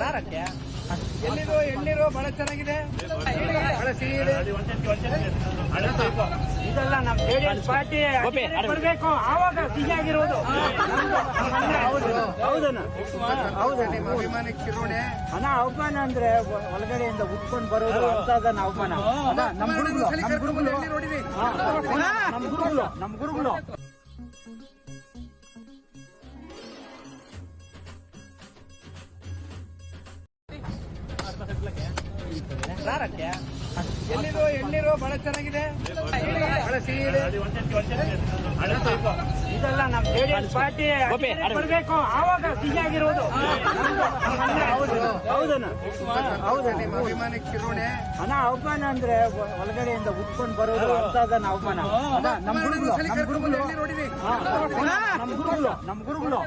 ರಾರಕ್ಕೆ? ಎಲ್ಲಿರೋ ಎಳ್ನೀರು ಬಹಳ ಚೆನ್ನಾಗಿದೆ. ಬಹಳ ಸಿಹಿ ಇದೆ. ಇದೆಲ್ಲ ನಮ್ಮ ಜೆಡಿಎಸ್ ಪಾರ್ಟಿ ಬರಬೇಕು. ಆವಾಗ ಸಿಹಿಯಾಗಿರೋದು ಹೌದು. ಹೌದಣ್ಣ. ಹೌದು. ನಿಮ್ಮ ಅಭಿಮಾನಿಗೆ ಚಿರೋಣೆ ಅಣ್ಣ ಅವಮಾನ ಅಂದ್ರೆ ಒಳಗಡೆಯಿಂದ ಉಟ್ಕೊಂಡು ಬರೋದು ಅಂತದನ್ನ ಅವಮಾನ. ಅಣ್ಣ, ನಮ್ ಗುರುಗಳು ಸಲ ನಮ್ ಕರ್ಕೊಂಡು ಗುರುಗಳು ಎಳ್ನೀರು ನೋಡಿವಿ ಹಾ, ನಮ್ ಗುರುಗಳು. ಗುರುಗಳು ರಾರಕ್ಕೆ ಎಲ್ಲಿರೋ ಬಹಳ ಚೆನ್ನಾಗಿದೆ. ಇದೆಲ್ಲ ನಮ್ಮ ಜೆಡಿಎಸ್ ಪಾರ್ಟಿ ಬರಬೇಕು. ಆವಾಗ ಸಿಹಿಯಾಗಿರೋದು ಹೌದು. ನಿಮ್ಮ ಅಭಿಮಾನಿಗೆ ಚಿರೋಣೆ ಅಣ್ಣ ಅವಮಾನ ಅಂದ್ರೆ ಒಳಗಡೆಯಿಂದ ಉಟ್ಕೊಂಡು ಬರೋದು ಅಂತದನ್ನ ಅವಮಾನ. ಅಣ್ಣ, ನಮ್ ಗುರುಗಳು ಸಲ ನಮ್ ಕರ್ಕೊಂಡು ಗುರುಗಳು ಎಳ್ನೀರು ನಮ್ ಗುರುಗಳು ನಮ್ ಗುರುಗಳು.